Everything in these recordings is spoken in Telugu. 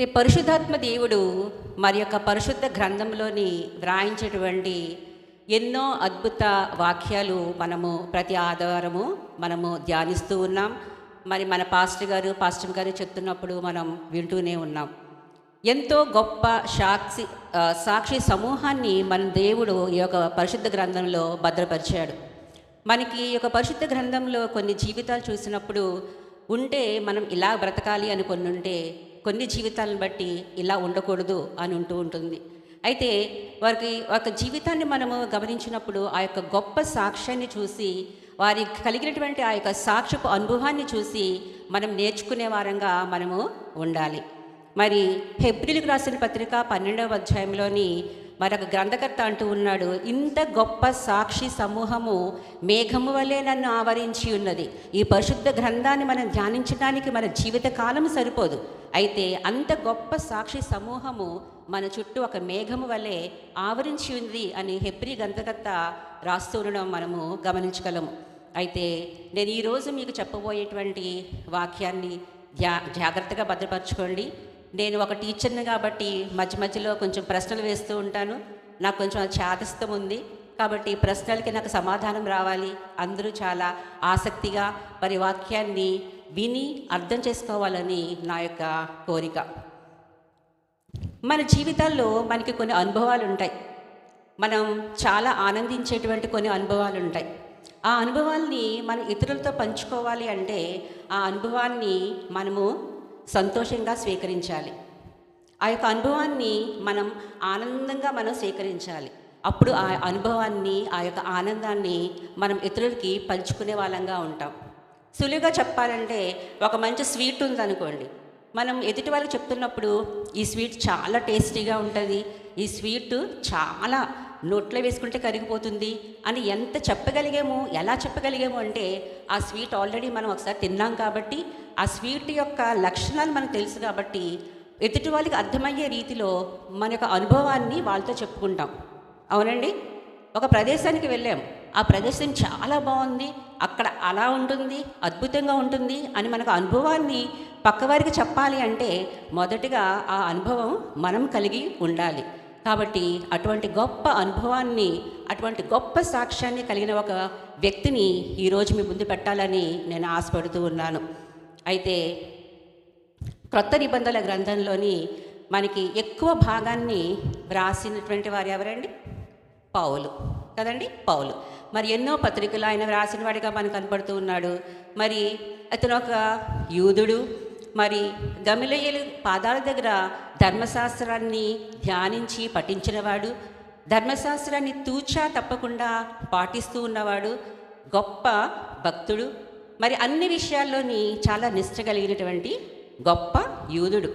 ఈ పరిశుద్ధాత్మ దేవుడు మరి యొక్క పరిశుద్ధ గ్రంథంలోని వ్రాయించేటువంటి ఎన్నో అద్భుత వాక్యాలు మనము ప్రతి ఆదివారము మనము ధ్యానిస్తూ ఉన్నాం. మరి మన పాస్టర్ గారు పాస్టర్ గారు చెప్తున్నప్పుడు మనం వింటూనే ఉన్నాం. ఎంతో గొప్ప సాక్షి సాక్షి సమూహాన్ని మన దేవుడు ఈ యొక్క పరిశుద్ధ గ్రంథంలో భద్రపరిచాడు. మనకి ఈ యొక్క పరిశుద్ధ గ్రంథంలో కొన్ని జీవితాలు చూసినప్పుడు ఉంటే మనం ఇలా బ్రతకాలి అని కొన్ని ఉంటే కొన్ని జీవితాలను బట్టి ఇలా ఉండకూడదు అని ఉంటూ ఉంటుంది. అయితే వారికి ఒక జీవితాన్ని మనము గమనించినప్పుడు ఆ యొక్క గొప్ప సాక్ష్యాన్ని చూసి వారి కలిగినటువంటి ఆ యొక్క సాక్ష్యపు అనుభవాన్ని చూసి మనం నేర్చుకునే వారంగా మనము ఉండాలి. మరి హెబ్రిల్కి రాసిన పత్రిక పన్నెండవ అధ్యాయంలోని మరొక గ్రంథకర్త అంటూ ఉన్నాడు ఇంత గొప్ప సాక్షి సమూహము మేఘము వలె నన్ను ఆవరించి ఉన్నది. ఈ పరిశుద్ధ గ్రంథాన్ని మనం ధ్యానించడానికి మన జీవితకాలం సరిపోదు. అయితే అంత గొప్ప సాక్షి సమూహము మన చుట్టూ ఒక మేఘము వలె ఆవరించి ఉంది అని హెబ్రి గ్రంథకర్త రాస్తూ ఉండడం మనము గమనించగలము. అయితే నేను ఈరోజు మీకు చెప్పబోయేటువంటి వాక్యాన్ని జా జాగ్రత్తగా భద్రపరచుకోండి. నేను ఒక టీచర్ని కాబట్టి మధ్య మధ్యలో కొంచెం ప్రశ్నలు వేస్తూ ఉంటాను. నాకు కొంచెం అది ఉంది. కాబట్టి ప్రశ్నలకి నాకు సమాధానం రావాలి. అందరూ చాలా ఆసక్తిగా మరి వాక్యాన్ని విని అర్థం చేసుకోవాలని నా యొక్క కోరిక. మన జీవితాల్లో మనకి కొన్ని అనుభవాలు ఉంటాయి. మనం చాలా ఆనందించేటువంటి కొన్ని అనుభవాలు ఉంటాయి. ఆ అనుభవాల్ని మనం ఇతరులతో పంచుకోవాలి అంటే ఆ అనుభవాన్ని మనము సంతోషంగా స్వీకరించాలి. ఆ యొక్క అనుభవాన్ని మనం ఆనందంగా మనం స్వీకరించాలి. అప్పుడు ఆ అనుభవాన్ని ఆ యొక్క ఆనందాన్ని మనం ఇతరులకి పంచుకునే వాళ్ళంగా ఉంటాం. సులువుగా చెప్పాలంటే ఒక మంచి స్వీట్ ఉందనుకోండి. మనం ఎదుటి వాళ్ళకి చెప్తున్నప్పుడు ఈ స్వీట్ చాలా టేస్టీగా ఉంటుంది. ఈ స్వీట్ చాలా నోట్లో వేసుకుంటే కరిగిపోతుంది అని ఎంత చెప్పగలిగాము ఎలా చెప్పగలిగాము అంటే ఆ స్వీట్ ఆల్రెడీ మనం ఒకసారి తిన్నాం కాబట్టి ఆ స్వీట్ యొక్క లక్షణాలు మనకు తెలుసు కాబట్టి ఎదుటి వాళ్ళకి అర్థమయ్యే రీతిలో మన యొక్క అనుభవాన్ని వాళ్ళతో చెప్పుకుంటాం. అవునండి? ఒక ప్రదేశానికి వెళ్ళాం. ఆ ప్రదేశం చాలా బాగుంది. అక్కడ అలా ఉంటుంది అద్భుతంగా ఉంటుంది అని మనకు అనుభవాన్ని పక్కవారికి చెప్పాలి అంటే మొదటిగా ఆ అనుభవం మనం కలిగి ఉండాలి. కాబట్టి అటువంటి గొప్ప అనుభవాన్ని అటువంటి గొప్ప సాక్ష్యాన్ని కలిగిన ఒక వ్యక్తిని ఈరోజు మీ ముందు పెట్టాలని నేను ఆశపడుతూ ఉన్నాను. అయితే క్రొత్త నిబంధనల గ్రంథంలోని మనకి ఎక్కువ భాగాన్ని వ్రాసినటువంటి వారు ఎవరండి? పౌలు. కదండి? పౌలు. మరి ఎన్నో పత్రికలు ఆయన వ్రాసిన వాడిగా మనకు కనపడుతూ ఉన్నాడు. మరి అతను ఒక యూదుడు మరి గమిలయ్యలు పాదాల దగ్గర ధర్మశాస్త్రాన్ని ధ్యానించి పఠించినవాడు ధర్మశాస్త్రాన్ని తూచా తప్పకుండా పాటిస్తూ ఉన్నవాడు గొప్ప భక్తుడు. మరి అన్ని విషయాల్లోని చాలా నిష్ట కలిగినటువంటి గొప్ప యూదుడు.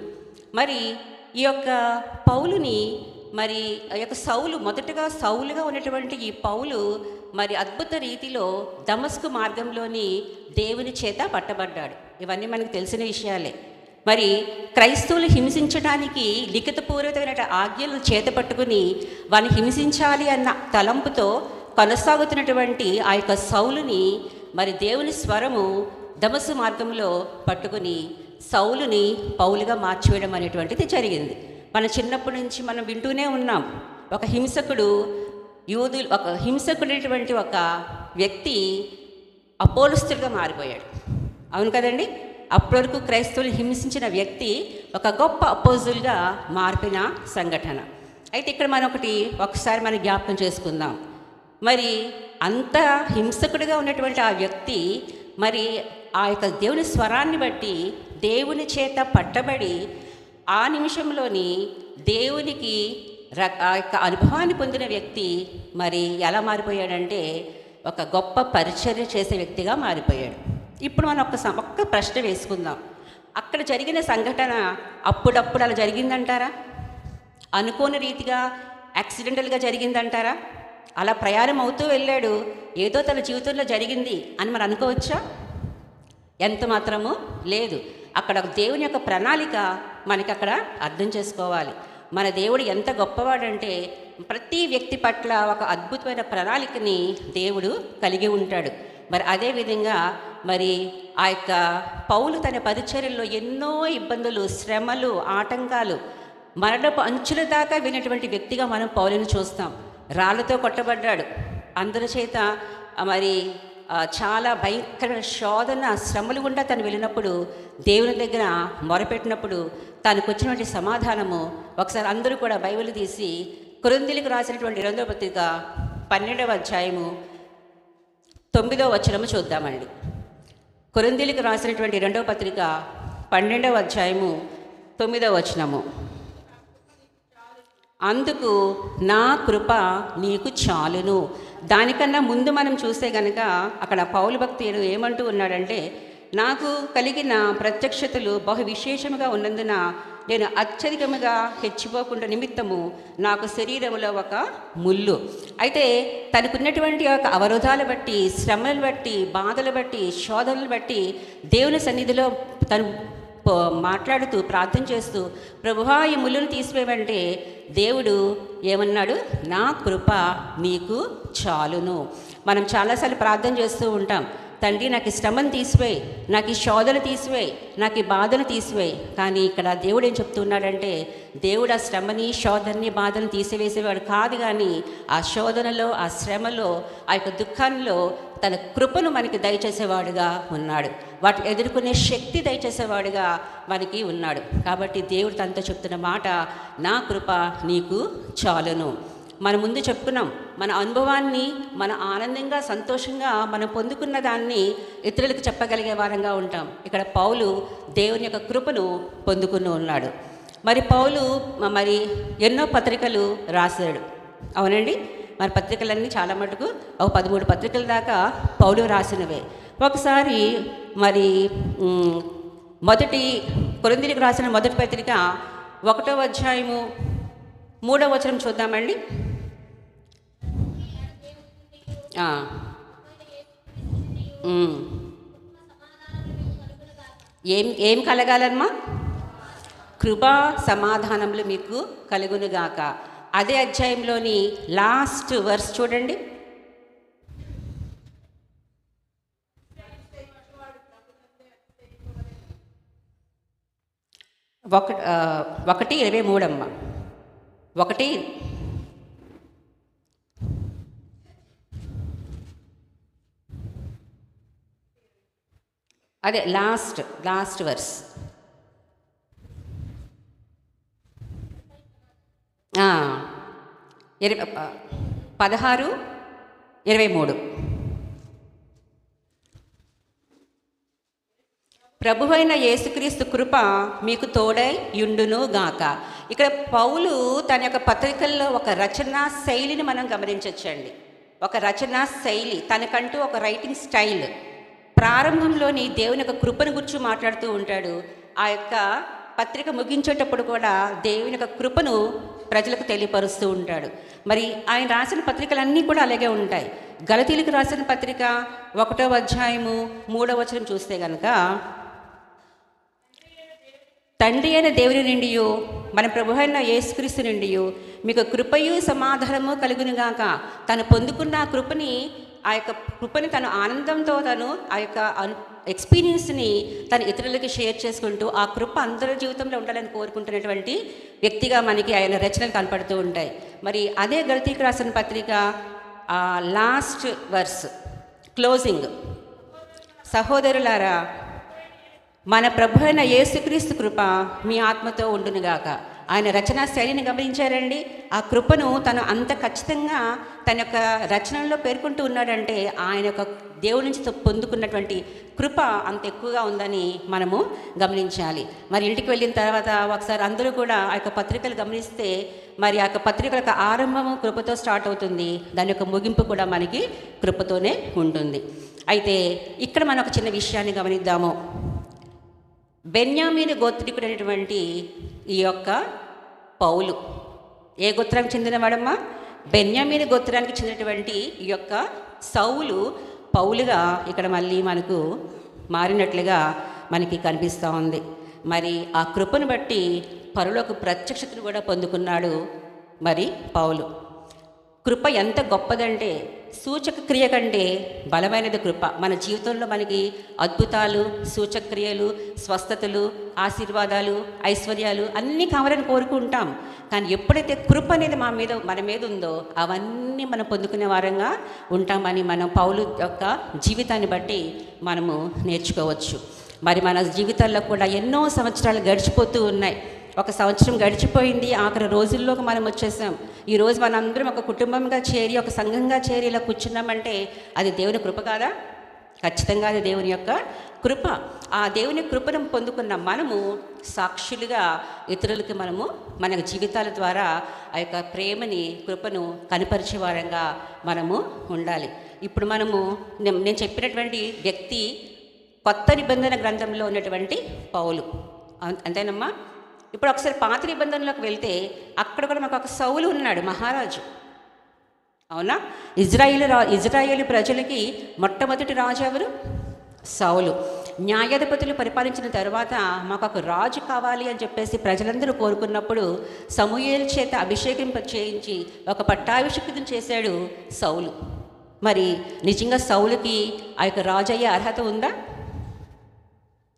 మరి ఈ యొక్క పౌలుని మరి ఆ యొక్క సౌలు మొదటగా సౌలుగా ఉన్నటువంటి ఈ పౌలు మరి అద్భుత రీతిలో దమస్కు మార్గంలోని దేవుని చేత పట్టబడ్డాడు. ఇవన్నీ మనకు తెలిసిన విషయాలే. మరి క్రైస్తవులు హింసించడానికి లిఖితపూర్వకమైన ఆజ్ఞలు చేత పట్టుకుని వారిని హింసించాలి అన్న తలంపుతో కొనసాగుతున్నటువంటి ఆ యొక్క సౌలుని మరి దేవుని స్వరము దమసు మార్గంలో పట్టుకుని సౌలుని పౌలుగా మార్చివేయడం అనేటువంటిది జరిగింది. మన చిన్నప్పటి నుంచి మనం వింటూనే ఉన్నాం. ఒక హింసకుడు యూదులు ఒక హింసకుడైనటువంటి ఒక వ్యక్తి అపోలుస్తుడిగా మారిపోయాడు. అవును కదండి? అప్పటి వరకు క్రైస్తవులు హింసించిన వ్యక్తి ఒక గొప్ప అపోజుల్గా మార్పిన సంఘటన. అయితే ఇక్కడ మనం ఒకటి ఒకసారి మనం జ్ఞాపకం చేసుకుందాం. మరి అంత హింసకుడిగా ఉన్నటువంటి ఆ వ్యక్తి మరి ఆ యొక్క దేవుని స్వరాన్ని బట్టి దేవుని చేత పట్టబడి ఆ నిమిషంలోని దేవునికి ర- ఆ యొక్క అనుభవాన్ని పొందిన వ్యక్తి మరి ఎలా మారిపోయాడంటే ఒక గొప్ప పరిచర్య చేసే వ్యక్తిగా మారిపోయాడు. ఇప్పుడు మనం ఒక్క ఒక్క ప్రశ్న వేసుకుందాం. అక్కడ జరిగిన సంఘటన అప్పుడప్పుడు అలా జరిగిందంటారా? అనుకోని రీతిగా యాక్సిడెంటల్గా జరిగిందంటారా? అలా ప్రయాణం అవుతూ వెళ్ళాడు ఏదో తన జీవితంలో జరిగింది అని మనం అనుకోవచ్చా? ఎంత మాత్రము? లేదు. అక్కడ ఒక దేవుని యొక్క ప్రణాళిక మనకి అక్కడ అర్థం చేసుకోవాలి. మన దేవుడు ఎంత గొప్పవాడంటే ప్రతి వ్యక్తి పట్ల ఒక అద్భుతమైన ప్రణాళికని దేవుడు కలిగి ఉంటాడు. మరి అదే విధంగా మరి ఆ యొక్క పౌలు తన పరిచర్యల్లో ఎన్నో ఇబ్బందులు శ్రమలు ఆటంకాలు మరణపు అంచుల దాకా వినటువంటి వ్యక్తిగా మనం పౌలుని చూస్తాం. రాళ్ళతో కొట్టబడ్డాడు. అందరి చేత మరి చాలా భయంకర శోధన శ్రమలు గుండా తను వెళ్ళినప్పుడు దేవుని దగ్గర మొరపెట్టినప్పుడు తనకు వచ్చినటువంటి సమాధానము ఒకసారి అందరూ కూడా బైబిల్ తీసి కొరిందీలకు రాసినటువంటి రెండవ పత్రిక పన్నెండవ అధ్యాయము తొమ్మిదవ వచనము చూద్దామండి. కొరిందీలకు రాసినటువంటి రెండవ పత్రిక పన్నెండవ అధ్యాయము తొమ్మిదవ వచనము. అందుకు నా కృప నీకు చాలును. దానికన్నా ముందు మనం చూస్తే గనక అక్కడ పౌలు భక్తుడు ఏమంటూ ఉన్నాడంటే నాకు కలిగిన ప్రత్యక్షతలు బహు విశేషముగా ఉన్నందున నేను అత్యధికముగా హెచ్చిపోకుండా నిమిత్తము నాకు శరీరంలో ఒక ముళ్ళు. అయితే తనకున్నటువంటి ఒక అవరోధాలు బట్టి శ్రమలు బట్టి బాధలు బట్టి శోధనలు బట్టి దేవుని సన్నిధిలో తను మాట్లాడుతూ ప్రార్థన చేస్తూ ప్రభువా ఈ ముళ్ళును తీసివేయమంటే దేవుడు ఏమన్నాడు? నా కృప నీకు చాలును. మనం చాలాసార్లు ప్రార్థన చేస్తూ ఉంటాం. తండ్రి నాకు శ్రమను తీసివేయి నాకు ఈ శోధన తీసివేయి నాకు ఈ బాధను తీసివేయి. కానీ ఇక్కడ దేవుడు ఏం చెప్తున్నాడంటే దేవుడు ఆ శ్రమని శోధనని బాధను తీసివేసేవాడు కాదు కానీ ఆ శోధనలో ఆ శ్రమలో ఆ యొక్క దుఃఖంలో తన కృపను మనకి దయచేసేవాడుగా ఉన్నాడు. వాటిని ఎదుర్కొనే శక్తి దయచేసేవాడుగా మనకి ఉన్నాడు. కాబట్టి దేవుడు తనతో చెప్తున్న మాట నా కృప నీకు చాలును. మన ముందు చెప్పుకున్నాం. మన అనుభవాన్ని మన ఆనందంగా సంతోషంగా మనం పొందుకున్న దాన్ని ఇతరులకు చెప్పగలిగే వారంగా ఉంటాం. ఇక్కడ పౌలు దేవుని యొక్క కృపను పొందుకుని ఉన్నాడు. మరి పౌలు మరి ఎన్నో పత్రికలు రాశాడు. అవునండి? మరి పత్రికలన్నీ చాలా మటుకు ఒక పదమూడు పత్రికల దాకా పౌలు రాసినవే. ఒకసారి మరి మొదటి కొరందిరికి రాసిన మొదటి పత్రిక ఒకటో అధ్యాయము మూడో వచనం చూద్దామండి. ఏం ఏం కలగాలమ్మా? కృపా సమాధానములు మీకు కలుగునుగాక. అదే అధ్యాయంలోని లాస్ట్ వర్స్ చూడండి. ఒక ఒకటి ఇరవై మూడమ్మ. ఒకటి అదే లాస్ట్ లాస్ట్ వర్స్ ఇరవై పదహారు ఇరవై మూడు. ప్రభువైన యేసుక్రీస్తు కృప మీకు తోడై యుండును గాక. ఇక్కడ పౌలు తన యొక్క పత్రికల్లో ఒక రచనా శైలిని మనం గమనించవచ్చండి ఒక రచనా శైలి తనకంటూ ఒక రైటింగ్ స్టైల్ ప్రారంభంలోని దేవుని యొక్క కృపను గురించి మాట్లాడుతూ ఉంటాడు. ఆ యొక్క పత్రిక ముగించేటప్పుడు కూడా దేవుని యొక్క కృపను ప్రజలకు తెలియపరుస్తూ ఉంటాడు. మరి ఆయన రాసిన పత్రికలన్నీ కూడా అలాగే ఉంటాయి. గలతీలకు రాసిన పత్రిక ఒకటో అధ్యాయము మూడో వచనం చూస్తే కనుక తండ్రి అయిన దేవుని నుండి మన ప్రభు అయిన యేసుక్రీస్తు నుండి మీకు కృపయు సమాధానము కలుగునుగాక తను పొందుకున్న కృపని ఆ యొక్క కృపని తను ఆనందంతో తను ఆ యొక్క ఎక్స్పీరియన్స్ని తను ఇతరులకి షేర్ చేసుకుంటూ ఆ కృప అందరి జీవితంలో ఉండాలని కోరుకుంటున్నటువంటి వ్యక్తిగా మనకి ఆయన రచనలు కనపడుతూ ఉంటాయి. మరి అదే గల్తీకి రాసిన పత్రిక ఆ లాస్ట్ వర్స్ క్లోజింగ్ సహోదరులారా మన ప్రభు అయిన యేసుక్రీస్తు కృప మీ ఆత్మతో ఉండునుగాక. ఆయన రచనా శైలిని గమనించారండి. ఆ కృపను తను అంత ఖచ్చితంగా తన యొక్క రచనల్లో పేర్కొంటూ ఉన్నాడంటే ఆయన యొక్క దేవుడి నుంచి పొందుకున్నటువంటి కృప అంత ఎక్కువగా ఉందని మనము గమనించాలి. మరి ఇంటికి వెళ్ళిన తర్వాత ఒకసారి అందరూ కూడా ఆ యొక్క పత్రికలు గమనిస్తే మరి ఆ యొక్క పత్రికల యొక్క ఆరంభము కృపతో స్టార్ట్ అవుతుంది. దాని యొక్క ముగింపు కూడా మనకి కృపతోనే ఉంటుంది. అయితే ఇక్కడ మనం ఒక చిన్న విషయాన్ని గమనిద్దాము. బెన్యామీని గోత్రికుడైనటువంటి ఈ యొక్క పౌలు. ఏ గోత్రానికి చెందినవాడమ్మా? బెన్యామీని గోత్రానికి చెందినటువంటి ఈ యొక్క సౌలు పౌలుగా ఇక్కడ మళ్ళీ మనకు మారినట్లుగా మనకి కనిపిస్తూ ఉంది. మరి ఆ కృపను బట్టి పరులకు ప్రత్యక్షతను కూడా పొందుకున్నాడు మరి పౌలు. కృప ఎంత గొప్పదంటే సూచక క్రియ కంటే బలమైనది కృప. మన జీవితంలో మనకి అద్భుతాలు సూచక క్రియలు స్వస్థతలు ఆశీర్వాదాలు ఐశ్వర్యాలు అన్నీ కావాలని కోరుకుంటాం కానీ ఎప్పుడైతే కృప అనేది మా మీద మన మీద ఉందో అవన్నీ మనం పొందుకునే వారంగా ఉంటామని మనం పౌలు యొక్క జీవితాన్ని బట్టి మనము నేర్చుకోవచ్చు. మరి మన జీవితాల్లో కూడా ఎన్నో సంవత్సరాలు గడిచిపోతూ ఉన్నాయి. ఒక సంవత్సరం గడిచిపోయింది ఆఖరి రోజుల్లోకి మనం వచ్చేసాం. ఈరోజు మనందరం ఒక కుటుంబంగా చేరి ఒక సంఘంగా చేరి ఇలా కూర్చున్నామంటే అది దేవుని కృప కాదా? ఖచ్చితంగా అది దేవుని యొక్క కృప. ఆ దేవుని కృపను పొందుకున్న మనము సాక్షులుగా ఇతరులకి మనము మన జీవితాల ద్వారా ఆ యొక్క ప్రేమని కృపను కనపరిచే వారంగా మనము ఉండాలి. ఇప్పుడు మనము నేను చెప్పినటువంటి వ్యక్తి కొత్త నిబంధన గ్రంథంలో ఉన్నటువంటి పౌలు. అంతేనమ్మా? ఇప్పుడు ఒకసారి పాత నిబంధనలోకి వెళ్తే అక్కడ కూడా మాకు ఒక సౌలు ఉన్నాడు మహారాజు. అవునా? ఇజ్రాయిల్ రా ఇజ్రాయేల్ ప్రజలకి మొట్టమొదటి రాజు ఎవరు? సౌలు. న్యాయాధిపతులు పరిపాలించిన తర్వాత మాకు ఒక రాజు కావాలి అని చెప్పేసి ప్రజలందరూ కోరుకున్నప్పుడు సమూహల చేత అభిషేకం చేయించి ఒక పట్టాభిషేకం చేశాడు సౌలు. మరి నిజంగా సౌలుకి ఆ యొక్క రాజయ్యే అర్హత ఉందా?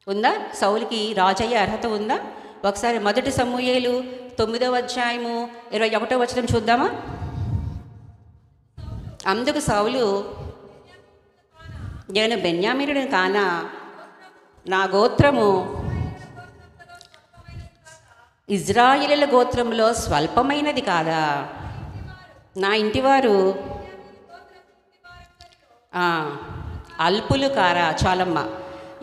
ఉందా? సౌలుకి రాజయ్యే అర్హత ఉందా? ఒకసారి మొదటి సమూయేలు తొమ్మిదవ అధ్యాయము ఇరవై ఒకటో వచనం చూద్దామా? అందుకు సౌలు నేను బెన్యామీనుడిని కానా? నా గోత్రము ఇజ్రాయిల గోత్రంలో స్వల్పమైనది కాదా? నా ఇంటివారు అల్పులు కారా? చాలమ్మ.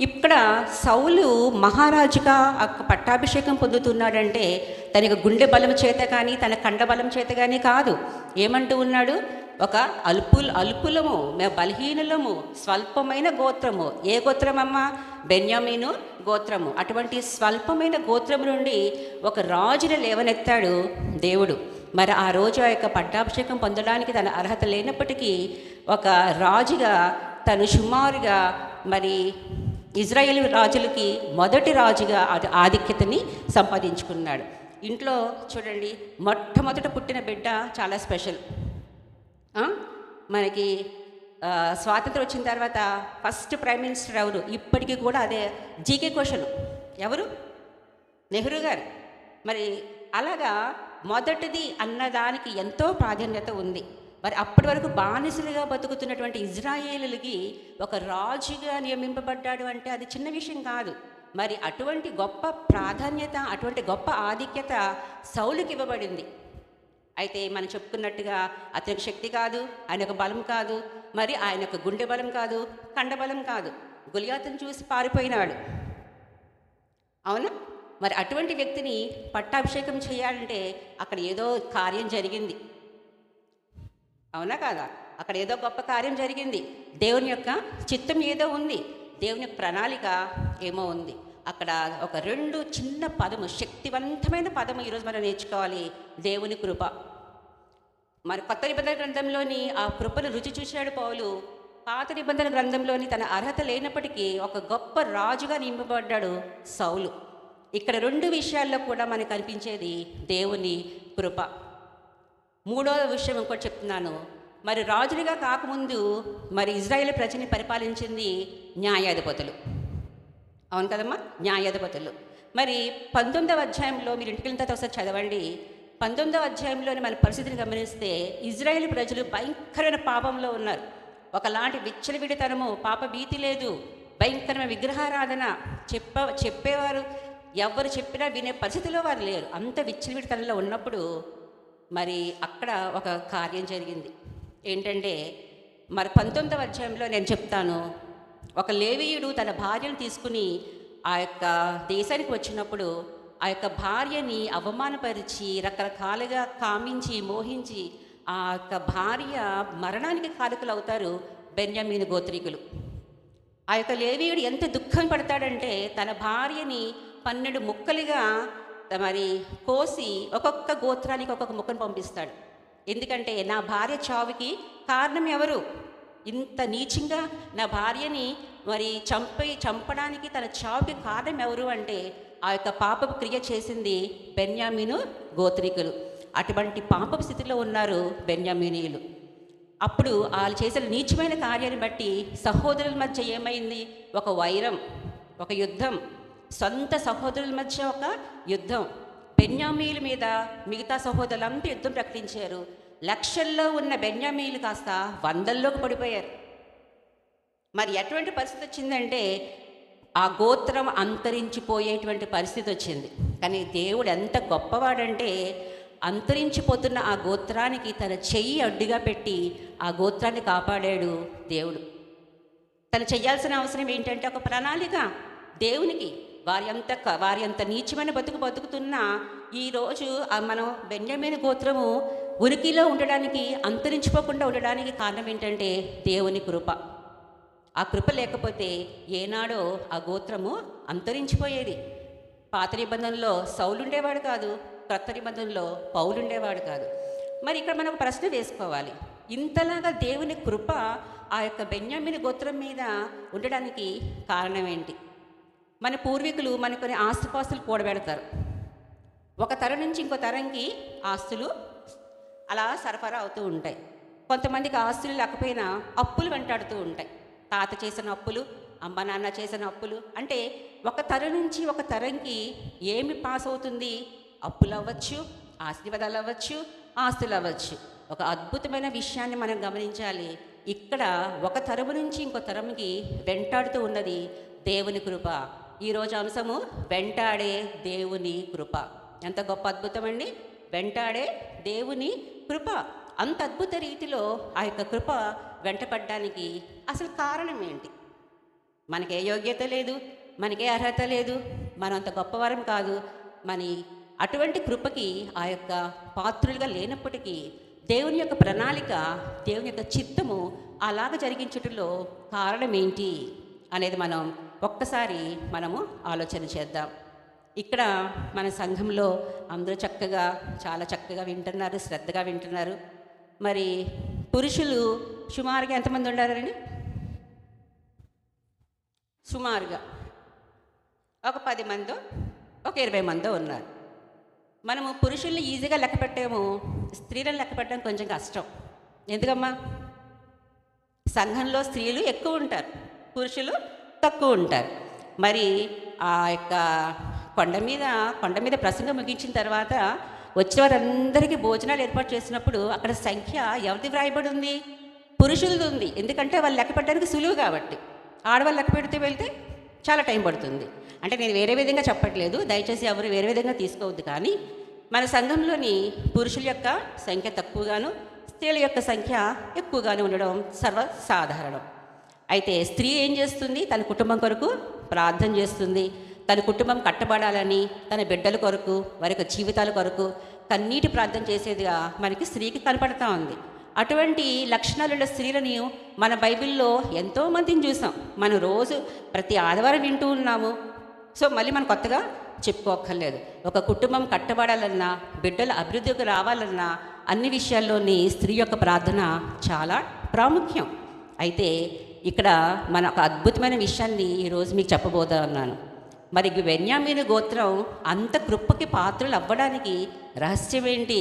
ఇక్కడ సౌలు మహారాజుగా ఆ పట్టాభిషేకం పొందుతున్నాడంటే తనకు గుండె బలం చేత కానీ తన కండ బలం చేత కానీ కాదు. ఏమంటూ ఉన్నాడు? ఒక అల్పుల్ అల్పులము మేము బలహీనులము స్వల్పమైన గోత్రము. ఏ గోత్రమమ్మా? బెన్యామీను గోత్రము. అటువంటి స్వల్పమైన గోత్రము నుండి ఒక రాజుని లేవనెత్తాడు దేవుడు. మరి ఆ రోజు ఆ యొక్క పట్టాభిషేకం పొందడానికి తన అర్హత లేనప్పటికీ ఒక రాజుగా తను సుమారుగా మరి ఇజ్రాయేల్ రాజులకి మొదటి రాజుగా అది ఆధిక్యతని సంపాదించుకున్నాడు. ఇంట్లో చూడండి మొట్టమొదట పుట్టిన బిడ్డ చాలా స్పెషల్. మనకి స్వాతంత్రం వచ్చిన తర్వాత ఫస్ట్ ప్రైమ్ మినిస్టర్ ఎవరు? ఇప్పటికీ కూడా అదే జీకే క్వశ్చన్ ఎవరు? నెహ్రూ గారు. మరి అలాగా మొదటిది అన్నదానికి ఎంతో ప్రాధాన్యత ఉంది. మరి అప్పటి వరకు బానిసలుగా బతుకుతున్నటువంటి ఇజ్రాయేలులకి ఒక రాజుగా నియమింపబడ్డాడు అంటే అది చిన్న విషయం కాదు. మరి అటువంటి గొప్ప ప్రాధాన్యత అటువంటి గొప్ప ఆధిక్యత సౌలుకి ఇవ్వబడింది. అయితే మనం చెప్పుకున్నట్టుగా అతనికి శక్తి కాదు ఆయన యొక్క బలం కాదు మరి ఆయన యొక్క గుండె బలం కాదు కండబలం కాదు. గులియాతను చూసి పారిపోయినాడు అవునా? మరి అటువంటి వ్యక్తిని పట్టాభిషేకం చేయాలంటే అక్కడ ఏదో కార్యం జరిగింది. అవునా కాదా? అక్కడ ఏదో గొప్ప కార్యం జరిగింది. దేవుని యొక్క చిత్తం ఏదో ఉంది. దేవుని యొక్క ప్రణాళిక ఏమో ఉంది. అక్కడ ఒక రెండు చిన్న పదము శక్తివంతమైన పదము ఈరోజు మనం నేర్చుకోవాలి. దేవుని కృప. మరి కొత్త నిబంధన గ్రంథంలోని ఆ కృపను రుచి చూశాడు పౌలు. పాత నిబంధన గ్రంథంలోని తన అర్హత లేనప్పటికీ ఒక గొప్ప రాజుగా నింపబడ్డాడు సౌలు. ఇక్కడ రెండు విషయాల్లో కూడా మనకు కనిపించేది దేవుని కృప. మూడవ విషయం ఇంకోటి చెప్తున్నాను. మరి రాజులుగా కాకముందు మరి ఇజ్రాయేల్ ప్రజని పరిపాలించింది న్యాయాధిపతులు. అవును కదమ్మా? న్యాయాధిపతులు. మరి పంతొమ్మిదవ అధ్యాయంలో మీరు ఇంటికి వెళ్ళిన తర్వాత ఒకసారి చదవండి. పంతొమ్మిదవ అధ్యాయంలోని మన పరిస్థితిని గమనిస్తే ఇజ్రాయేల్ ప్రజలు భయంకరమైన పాపంలో ఉన్నారు. ఒకలాంటి విచ్చలవిడితనము పాప భీతి లేదు. భయంకరమైన విగ్రహారాధన చెప్ప చెప్పేవారు. ఎవరు చెప్పినా వినే పరిస్థితిలో వారు లేరు. అంత విచ్చలవిడితనంలో ఉన్నప్పుడు మరి అక్కడ ఒక కార్యం జరిగింది. ఏంటంటే మరి పంతొమ్మిదవ అధ్యాయంలో నేను చెప్తాను. ఒక లేవీయుడు తన భార్యను తీసుకుని ఆ యొక్క దేశానికి వచ్చినప్పుడు ఆ యొక్క భార్యని అవమానపరిచి రకరకాలుగా కామించి మోహించి ఆ యొక్క భార్య మరణానికి కారకులు అవుతారు బెన్యామీను గోత్రికులు. ఆ యొక్క లేవీయుడు ఎంత దుఃఖం పడతాడంటే తన భార్యని పన్నెండు ముక్కలుగా మరి కోసి ఒక్కొక్క గోత్రానికి ఒక్కొక్క ముక్కను పంపిస్తాడు. ఎందుకంటే నా భార్య చావుకి కారణం ఎవరు? ఇంత నీచంగా నా భార్యని మరి చంపి చంపడానికి తన చావుకి కారణం ఎవరు అంటే ఆ యొక్క పాపపు క్రియ చేసింది బెన్యామీను గోత్రికులు. అటువంటి పాపపు స్థితిలో ఉన్నారు బెన్యామీనీయులు. అప్పుడు వాళ్ళు చేసిన నీచమైన కార్యాన్ని బట్టి సహోదరుల మధ్య ఏమైంది? ఒక వైరం ఒక యుద్ధం. సొంత సహోదరుల మధ్య ఒక యుద్ధం. బెన్యామీల మీద మిగతా సహోదరులంతా యుద్ధం ప్రకటించారు. లక్షల్లో ఉన్న బెన్యామీలు కాస్త వందల్లోకి పడిపోయారు. మరి ఎటువంటి పరిస్థితి వచ్చిందంటే ఆ గోత్రం అంతరించిపోయేటువంటి పరిస్థితి వచ్చింది. కానీ దేవుడు ఎంత గొప్పవాడంటే అంతరించిపోతున్న ఆ గోత్రానికి తన చెయ్యి అడ్డుగా పెట్టి ఆ గోత్రాన్ని కాపాడాడు దేవుడు. తను చేయాల్సిన అవసరం ఏంటంటే ఒక ప్రణాళిక దేవునికి. వారి అంత వారి అంత నీచమైన బతుకు బతుకుతున్నా ఈరోజు మనం బెన్యమైన గోత్రము ఉనికిలో ఉండడానికి అంతరించిపోకుండా ఉండడానికి కారణం ఏంటంటే దేవుని కృప. ఆ కృప లేకపోతే ఏనాడో ఆ గోత్రము అంతరించిపోయేది. పాత నిబంధనలో సౌలుండేవాడు కాదు క్రొత్త నిబంధనలో పౌలుండేవాడు కాదు. మరి ఇక్కడ మనం ఒక ప్రశ్న వేసుకోవాలి. ఇంతలాగా దేవుని కృప ఆ యొక్క బెన్యామిని గోత్రం మీద ఉండడానికి కారణం ఏంటి? మన పూర్వీకులు మన కొన్ని ఆస్తిపాస్తులు కూడబెడతారు. ఒక తరం నుంచి ఇంకో తరంకి ఆస్తులు అలా సరఫరా అవుతూ ఉంటాయి. కొంతమందికి ఆస్తులు లేకపోయినా అప్పులు వెంటాడుతూ ఉంటాయి. తాత చేసిన అప్పులు అమ్మ నాన్న చేసిన అప్పులు అంటే ఒక తరం నుంచి ఒక తరంకి ఏమి పాస్ అవుతుంది? అప్పులు అవ్వచ్చు ఆశీర్వాదాలు అవ్వచ్చు ఆస్తులు అవ్వచ్చు. ఒక అద్భుతమైన విషయాన్ని మనం గమనించాలి. ఇక్కడ ఒక తరము నుంచి ఇంకో తరంకి వెంటాడుతూ ఉన్నది దేవుని కృప. ఈరోజు అంశము వెంటాడే దేవుని కృప. ఎంత గొప్ప అద్భుతం అండి వెంటాడే దేవుని కృప. అంత అద్భుత రీతిలో ఆ యొక్క కృప వెంటపడడానికి అసలు కారణం ఏంటి? మనకే యోగ్యత లేదు మనకే అర్హత లేదు మనం అంత గొప్పవారం కాదు. మరి అటువంటి కృపకి ఆ యొక్క పాత్రులుగా లేనప్పటికీ దేవుని యొక్క ప్రణాళిక దేవుని యొక్క చిత్తము అలాగ జరిగించటంలో కారణం ఏంటి అనేది మనం ఒక్కసారి మనము ఆలోచన చేద్దాం. ఇక్కడ మన సంఘంలో అందరూ చక్కగా చాలా చక్కగా వింటున్నారు శ్రద్ధగా వింటున్నారు. మరి పురుషులు సుమారుగా ఎంతమంది ఉండారండి? సుమారుగా. ఒక పది మందో ఒక ఇరవై మందో ఉన్నారు. మనము పురుషుల్ని ఈజీగా లెక్క పెట్టాము స్త్రీలను లెక్క పెట్టడం కొంచెం కష్టం. ఎందుకమ్మా? సంఘంలో స్త్రీలు ఎక్కువ ఉంటారు. పురుషులు తక్కువ ఉంటారు. మరి ఆ యొక్క కొండ మీద కొండ మీద ప్రసంగం ముగించిన తర్వాత వచ్చిన వారందరికీ భోజనాలు ఏర్పాటు చేసినప్పుడు అక్కడ సంఖ్య ఎవరిది వ్రాయబడి ఉంది పురుషులది ఉంది. ఎందుకంటే వాళ్ళు లెక్క పెట్టడానికి సులువు కాబట్టి. ఆడవాళ్ళు లెక్క పెడితే వెళ్తే చాలా టైం పడుతుంది. అంటే నేను వేరే విధంగా చెప్పట్లేదు. దయచేసి ఎవరు వేరే విధంగా తీసుకోవద్దు కానీ మన సంఘంలోని పురుషుల యొక్క సంఖ్య తక్కువగాను స్త్రీల యొక్క సంఖ్య ఎక్కువగానే ఉండడం సర్వసాధారణం. అయితే స్త్రీ ఏం చేస్తుంది? తన కుటుంబం కొరకు ప్రార్థన చేస్తుంది. తన కుటుంబం కట్టబడాలని తన బిడ్డల కొరకు వారి యొక్క జీవితాల కొరకు కన్నీటి ప్రార్థన చేసేదిగా మనకి స్త్రీకి కనపడతా ఉంది. అటువంటి లక్షణాలున్న స్త్రీలను మన బైబిల్లో ఎంతో మందిని చూసాం. మనం రోజు ప్రతి ఆదివారం వింటూ ఉన్నాము. సో మళ్ళీ మనం కొత్తగా చెప్పుకోక్కర్లేదు. ఒక కుటుంబం కట్టబడాలన్నా బిడ్డల అభివృద్ధికి రావాలన్నా అన్ని విషయాల్లోని స్త్రీ యొక్క ప్రార్థన చాలా ప్రాముఖ్యం. అయితే ఇక్కడ మన ఒక అద్భుతమైన విషయాన్ని ఈరోజు మీకు చెప్పబోతా మరి వెన్యామీని గోత్రం అంత కృపకి పాత్రలు అవ్వడానికి రహస్యం ఏంటి?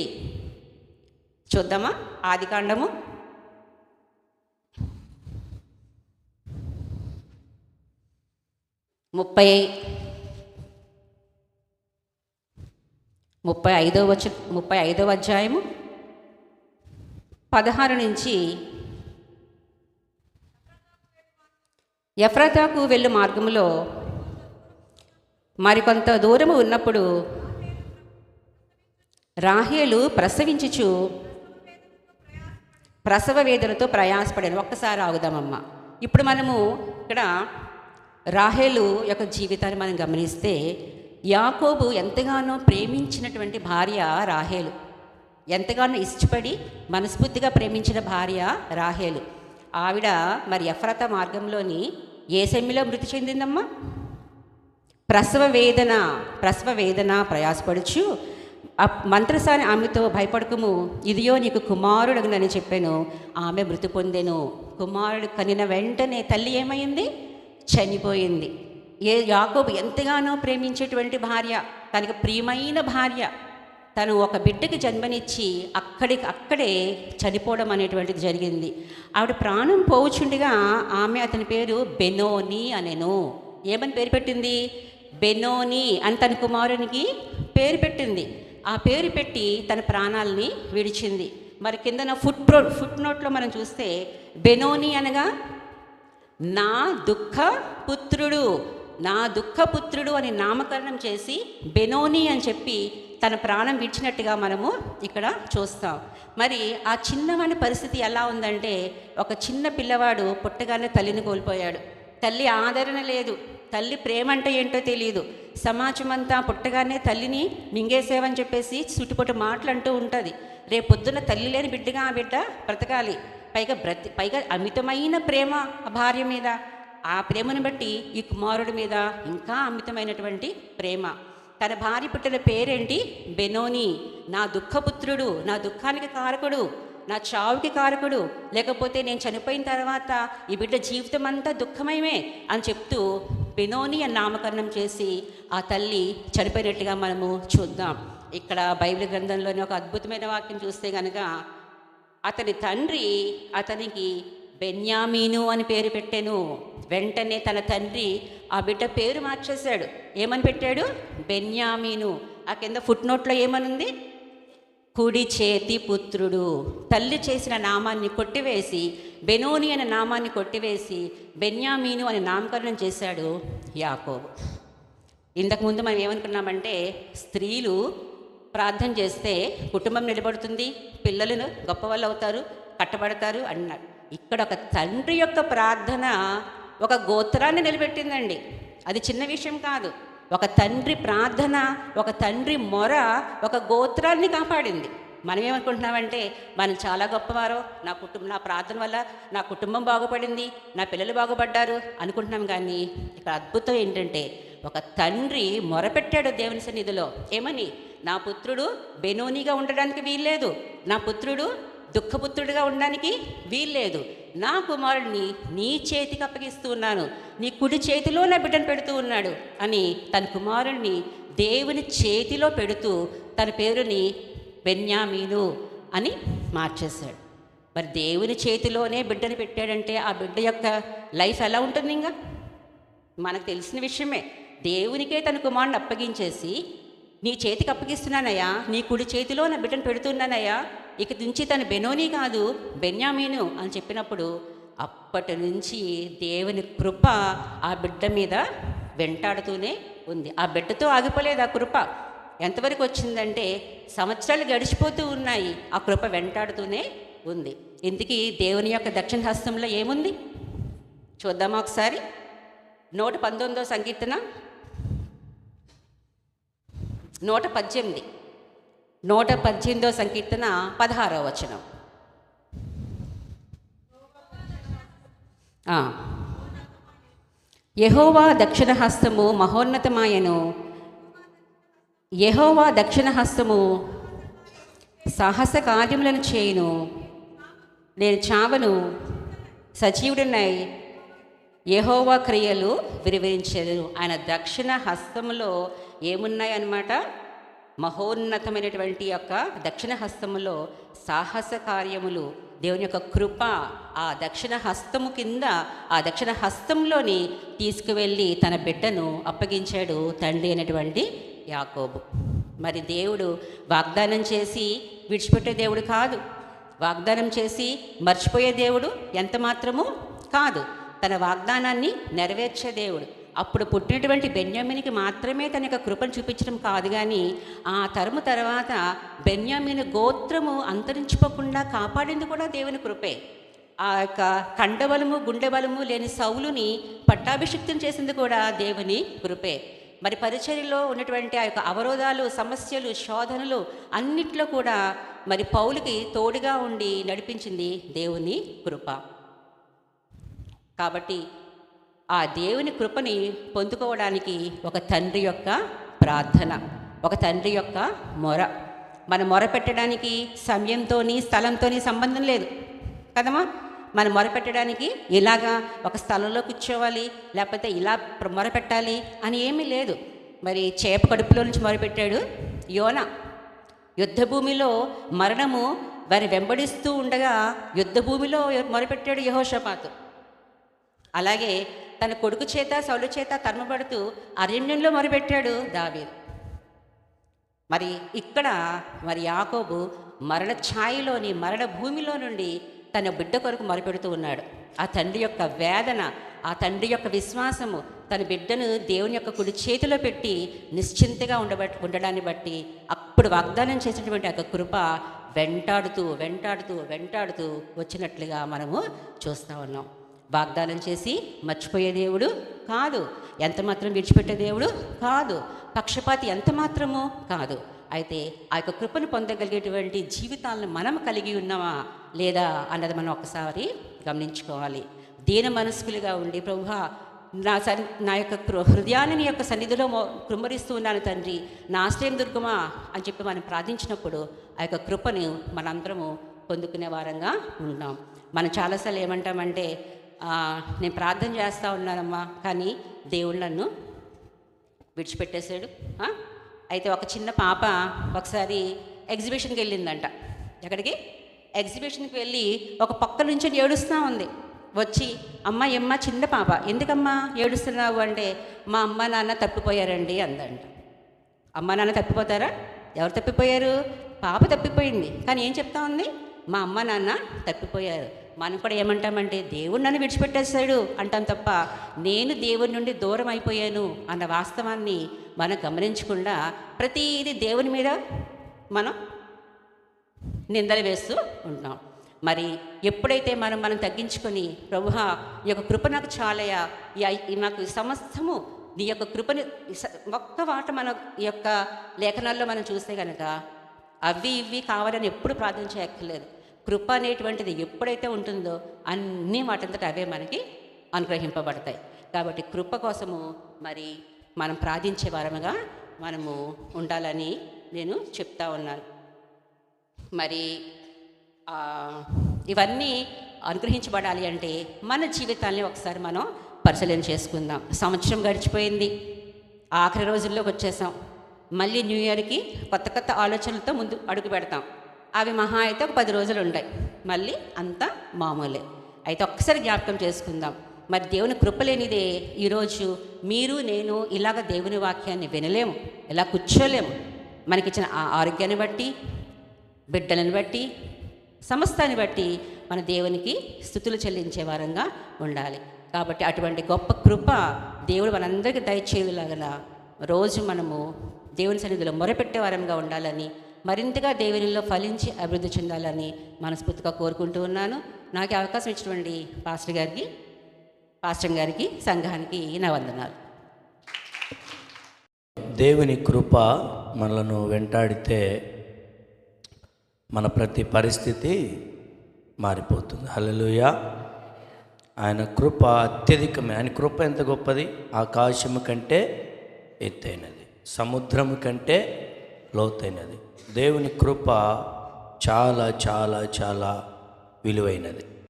చూద్దామా? ఆదికాండము ముప్పై ముప్పై ఐదో వచ్చ ముప్పై ఐదో అధ్యాయము పదహారు నుంచి ఎఫ్రతాకు వెళ్ళు మార్గంలో మరికొంత దూరము ఉన్నప్పుడు రాహేలు ప్రసవించుచు ప్రసవ వేదనతో ప్రయాసపడాను. ఒక్కసారి ఆగుదామమ్మా. ఇప్పుడు మనము ఇక్కడ రాహేలు యొక్క జీవితాన్ని మనం గమనిస్తే యాకోబు ఎంతగానో ప్రేమించినటువంటి భార్య రాహేలు. ఎంతగానో ఇష్టపడి మనస్ఫూర్తిగా ప్రేమించిన భార్య రాహేలు. ఆవిడ మరి ఎఫ్రత మార్గంలోని ఏ సెమ్మిలో మృతి చెందిందమ్మా. ప్రసవ వేదన ప్రసవ వేదన ప్రయాసపడుచు ఆ మంత్రసాని ఆమెతో భయపడకము. ఇదియో నీకు కుమారుడగునని చెప్పాను. ఆమె మృతి పొందెను. కుమారుడు కనిన వెంటనే తల్లి ఏమైంది? చనిపోయింది. ఏ యాకోబు ఎంతగానో ప్రేమించేటువంటి భార్య. తనకు ప్రియమైన భార్య. తను ఒక బిడ్డకి జన్మనిచ్చి అక్కడికి అక్కడే చనిపోవడం అనేటువంటిది జరిగింది. ఆవిడ ప్రాణం పోవుచుండగా ఆమె అతని పేరు బెనోని అనెను. ఏమని పేరు పెట్టింది? బెనోని అని తన కుమారునికి పేరు పెట్టింది. ఆ పేరు పెట్టి తన ప్రాణాలని విడిచింది. మరి కిందన ఫుట్ ప్రో ఫుట్ నోట్లో మనం చూస్తే బెనోని అనగా నా దుఃఖ పుత్రుడు నా దుఃఖ పుత్రుడు అని నామకరణం చేసి బెనోని అని చెప్పి తన ప్రాణం విడిచినట్టుగా మనము ఇక్కడ చూస్తాం. మరి ఆ చిన్నవాడి పరిస్థితి ఎలా ఉందంటే ఒక చిన్న పిల్లవాడు పుట్టగానే తల్లిని కోల్పోయాడు. తల్లి ఆదరణ లేదు. తల్లి ప్రేమ అంటే ఏంటో తెలియదు సమాజం అంతా పుట్టగానే తల్లిని మింగేసేవని చెప్పేసి చుట్టుపట్టు మాటలు అంటూ ఉంటుంది. రేపు పొద్దున్న తల్లి లేని బిడ్డగా ఆ బిడ్డ బ్రతకాలి. పైగా బ్రతి పైగా అమితమైన ప్రేమ ఆ భార్య మీద. ఆ ప్రేమను బట్టి ఈ కుమారుడి మీద ఇంకా అమితమైనటువంటి ప్రేమ. తన భార్య పుట్టిన పేరేంటి? బెనోని. నా దుఃఖపుత్రుడు నా దుఃఖానికి కారకుడు నా చావుకి కారకుడు. లేకపోతే నేను చనిపోయిన తర్వాత ఈ బిడ్డ జీవితం అంతా దుఃఖమయమే అని చెప్తూ బెనోని అని నామకరణం చేసి ఆ తల్లి చనిపోయినట్టుగా మనము చూద్దాం. ఇక్కడ బైబిల్ గ్రంథంలోని ఒక అద్భుతమైన వాక్యం చూస్తే కనుక అతని తండ్రి అతనికి బెన్యామీను అని పేరు పెట్టాను. వెంటనే తన తండ్రి ఆ బిడ్డ పేరు మార్చేశాడు. ఏమని పెట్టాడు? బెన్యామీను. ఆ కింద ఫుట్ నోట్లో ఏమనుంది? కుడి చేతి పుత్రుడు. తల్లి చేసిన నామాన్ని కొట్టివేసి బెనోని అనే నామాన్ని కొట్టివేసి బెన్యామీను అని నామకరణం చేశాడు యాకోబు. ఇంతకుముందు మనం ఏమనుకున్నామంటే స్త్రీలు ప్రార్థన చేస్తే కుటుంబం నిలబడుతుంది పిల్లలను గొప్పవాళ్ళు అవుతారు కట్టబడతారు అన్నారు. ఇక్కడ ఒక తండ్రి యొక్క ప్రార్థన ఒక గోత్రాన్ని నిలబెట్టిందండి. అది చిన్న విషయం కాదు. ఒక తండ్రి ప్రార్థన ఒక తండ్రి మొర ఒక గోత్రాన్ని కాపాడింది. మనం ఏమనుకుంటున్నామంటే మనం చాలా గొప్పవారో నా కుటుంబం నా ప్రార్థన వల్ల నా కుటుంబం బాగుపడింది నా పిల్లలు బాగుపడ్డారు అనుకుంటున్నాం కానీ ఇక్కడ అద్భుతం ఏంటంటే ఒక తండ్రి మొరపెట్టాడు దేవుని సన్నిధిలో. ఏమని? నా పుత్రుడు బెనోనిగా ఉండడానికి వీల్లేదు. నా పుత్రుడు దుఃఖపుత్రుడిగా ఉండడానికి వీల్లేదు. నా కుమారుడిని నీ చేతికి అప్పగిస్తూ ఉన్నాను. నీ కుడి చేతిలో నా బిడ్డను పెడుతూ ఉన్నాడు అని తన కుమారుడిని దేవుని చేతిలో పెడుతూ తన పేరుని బెన్యామీను అని మార్చేశాడు. మరి దేవుని చేతిలోనే బిడ్డను పెట్టాడంటే ఆ బిడ్డ యొక్క లైఫ్ ఎలా ఉంటుంది ఇంకా? మనకు తెలిసిన విషయమే. దేవునికే తన కుమారుని అప్పగించేసి నీ చేతికి అప్పగిస్తున్నానయ్యా నీ కుడి చేతిలో నా బిడ్డను పెడుతున్నానయ్యా ఇక నుంచి తను బెనోని కాదు బెన్యామీను అని చెప్పినప్పుడు అప్పటి నుంచి దేవుని కృప ఆ బిడ్డ మీద వెంటాడుతూనే ఉంది. ఆ బిడ్డతో ఆగిపోలేదు ఆ కృప. ఎంతవరకు వచ్చిందంటే సంవత్సరాలు గడిచిపోతూ ఉన్నాయి ఆ కృప వెంటాడుతూనే ఉంది. ఇందుకీ దేవుని యొక్క దక్షిణ హస్తంలో ఏముంది? చూద్దామా ఒకసారి. నూట పంతొమ్మిదో సంకీర్తన. నూట పద్దెనిమిది. నూట పద్దెనిమిదో సంకీర్తన పదహారో వచనం. యహోవా దక్షిణ హస్తము మహోన్నతమాయను. యహోవా దక్షిణ హస్తము సాహస కార్యములను చేయును. నేను చావను సజీవుడినై. యహోవా క్రియలు విరివించదు ఆయన దక్షిణ హస్తములో ఏమున్నాయి అన్నమాట మహోన్నతమైనటువంటి యొక్క దక్షిణ హస్తములో సాహస కార్యములు దేవుని యొక్క కృప ఆ దక్షిణ హస్తము కింద ఆ దక్షిణ హస్తంలోని తీసుకువెళ్ళి తన బిడ్డను అప్పగించాడు తండ్రి అయినటువంటి యాకోబు. మరి దేవుడు వాగ్దానం చేసి విడిచిపెట్టే దేవుడు కాదు. వాగ్దానం చేసి మర్చిపోయే దేవుడు ఎంత మాత్రము కాదు. తన వాగ్దానాన్ని నెరవేర్చే దేవుడు. అప్పుడు పుట్టినటువంటి బెన్యామినికి మాత్రమే తన యొక్క కృపను చూపించడం కాదు కానీ ఆ తరము తర్వాత బెన్యామిని గోత్రము అంతరించిపోకుండా కాపాడింది కూడా దేవుని కృపే. ఆ యొక్క కండబలము గుండె బలము లేని సౌలుని పట్టాభిషిక్తం చేసింది కూడా దేవుని కృపే. మరి పరిచర్యలో ఉన్నటువంటి ఆ యొక్క అవరోధాలు సమస్యలు శోధనలు అన్నిట్లో కూడా మరి పౌలుకి తోడుగా ఉండి నడిపించింది దేవుని కృప. కాబట్టి ఆ దేవుని కృపని పొందుకోవడానికి ఒక తండ్రి యొక్క ప్రార్థన ఒక తండ్రి యొక్క మొర. మన మొర పెట్టడానికి సమయంతోని స్థలంతోని సంబంధం లేదు. కదమ్మా? మనం మొర పెట్టడానికి ఇలాగా ఒక స్థలంలో కూర్చోవాలి లేకపోతే ఇలా మొరపెట్టాలి మొర పెట్టాలి అని ఏమీ లేదు. మరి చేప కడుపులో నుంచి మొరపెట్టాడు యోన. యుద్ధ భూమిలో మరణము వారి వెంబడిస్తూ ఉండగా యుద్ధ భూమిలో మొరపెట్టాడు యహోషపాతు. అలాగే తన కొడుకు చేత సౌలు చేత తరుమబడుతూ అరణ్యంలో మొరపెట్టాడు దావీదు. మరి ఇక్కడ మరి యాకోబు మరణ ఛాయలోని మరణ భూమిలో నుండి తన బిడ్డ కొరకు మొరపెడుతూ ఉన్నాడు. ఆ తండ్రి యొక్క వేదన ఆ తండ్రి యొక్క విశ్వాసము తన బిడ్డను దేవుని యొక్క కుడి చేతిలో పెట్టి నిశ్చింతగా ఉండబట్టి ఉండడాన్ని బట్టి అప్పుడు వాగ్దానం చేసినటువంటి ఒక కృప వెంటాడుతూ వెంటాడుతూ వెంటాడుతూ వచ్చినట్లుగా మనము చూస్తూ ఉన్నాం. వాగ్దానం చేసి మర్చిపోయే దేవుడు కాదు. ఎంత మాత్రం విడిచిపెట్టే దేవుడు కాదు. పక్షపాతి ఎంత మాత్రమో కాదు. అయితే ఆ యొక్క కృపను పొందగలిగేటువంటి జీవితాలను మనం కలిగి ఉన్నామా లేదా అన్నది మనం ఒకసారి గమనించుకోవాలి. దీన మనస్కులుగా ఉండి ప్రభువా నా సన్ నా యొక్క కృ- హృదయాన్ని నీ యొక్క సన్నిధిలో కృమ్మరిస్తూ ఉన్నాను తండ్రి. నా ఆశ్రయం దుర్గమా అని చెప్పి మనం ప్రార్థించినప్పుడు ఆ యొక్క కృపను మనందరము పొందుకునే వారంగా ఉన్నాం. మనం చాలాసార్లు ఏమంటామంటే నేను ప్రార్థన చేస్తూ ఉన్నానమ్మా కానీ దేవుడు నన్ను విడిచిపెట్టేశాడు. అయితే ఒక చిన్న పాప ఒకసారి ఎగ్జిబిషన్కి వెళ్ళిందంట. ఎక్కడికి? ఎగ్జిబిషన్కి వెళ్ళి ఒక పక్క నుంచి ఏడుస్తూ ఉంది. వచ్చి అమ్మ ఎమ్మ చిన్న పాప ఎందుకమ్మా ఏడుస్తున్నావు? అంటే మా అమ్మ నాన్న తప్పిపోయారండి అందంట. అమ్మ నాన్న తప్పిపోతారా? ఎవరు తప్పిపోయారు? పాప తప్పిపోయింది. కానీ ఏం చెప్తా ఉంది? మా అమ్మ నాన్న తప్పిపోయారు. మనం కూడా ఏమంటామంటే దేవుడు నన్ను విడిచిపెట్టేశాడు అంటాం తప్ప నేను దేవుడి నుండి దూరం అయిపోయాను అన్న వాస్తవాన్ని మనం గమనించకుండా ప్రతిదీ దేవుని మీద మనం నిందలు వేస్తూ ఉంటాం మరి ఎప్పుడైతే మనం మనం తగ్గించుకొని ప్రభు ఈ యొక్క కృప నాకు చాలయా ఈ నాకు ఈ సమస్తము నీ యొక్క కృపని ఒక్క వాట మన యొక్క లేఖనాల్లో మనం చూస్తే కనుక అవి ఇవి కావాలని ఎప్పుడు ప్రార్థన చేయక్కర్లేదు. కృప అనేటువంటిది ఎప్పుడైతే ఉంటుందో అన్నీ వాటంతట అవే మనకి అనుగ్రహింపబడతాయి. కాబట్టి కృప కోసము మరి మనం ప్రార్థించే వారముగా మనము ఉండాలని నేను చెప్తా ఉన్నాను. మరి ఇవన్నీ అనుగ్రహించబడాలి అంటే మన జీవితాన్ని ఒకసారి మనం పరిశీలన చేసుకుందాం. సంవత్సరం గడిచిపోయింది. ఆఖరి రోజుల్లోకి వచ్చేసాం. మళ్ళీ న్యూ ఇయర్కి కొత్త కొత్త ఆలోచనలతో ముందు అడుగు పెడతాం. అవి మహా అయితే ఒక పది రోజులు ఉంటాయి మళ్ళీ అంతా మామూలే. అయితే ఒక్కసారి జ్ఞాపకం చేసుకుందాం. మరి దేవుని కృపలేనిదే ఈరోజు మీరు నేను ఇలాగ దేవుని వాక్యాన్ని వినలేము. ఇలా కూర్చోలేము. మనకిచ్చిన ఆ ఆరోగ్యాన్ని బట్టి బిడ్డలను బట్టి సమస్తాన్ని బట్టి మన దేవునికి స్థుతులు చెల్లించే వారంగా ఉండాలి. కాబట్టి అటువంటి గొప్ప కృప దేవుడు మనందరికీ దయచేయలాగల రోజు మనము దేవుని సన్నిధిలో మొరపెట్టే వారంగా ఉండాలని మరింతగా దేవునిలో ఫలించి అభివృద్ధి చెందాలని మనస్ఫూర్తిగా కోరుకుంటూ ఉన్నాను. నాకు అవకాశం ఇచ్చినటువంటి పాస్టర్ గారికి పాస్టర్ గారికి సంఘానికి నా వందనాలు. దేవుని కృప మనలను వెంటాడితే మన ప్రతి పరిస్థితి మారిపోతుంది. హల్లెలూయా. ఆయన కృప అత్యధికమే. ఆయన కృప ఎంత గొప్పది? ఆకాశము కంటే ఎత్తైనది. సముద్రము కంటే లోతైనది. దేవుని కృప చాలా చాలా చాలా విలువైనది.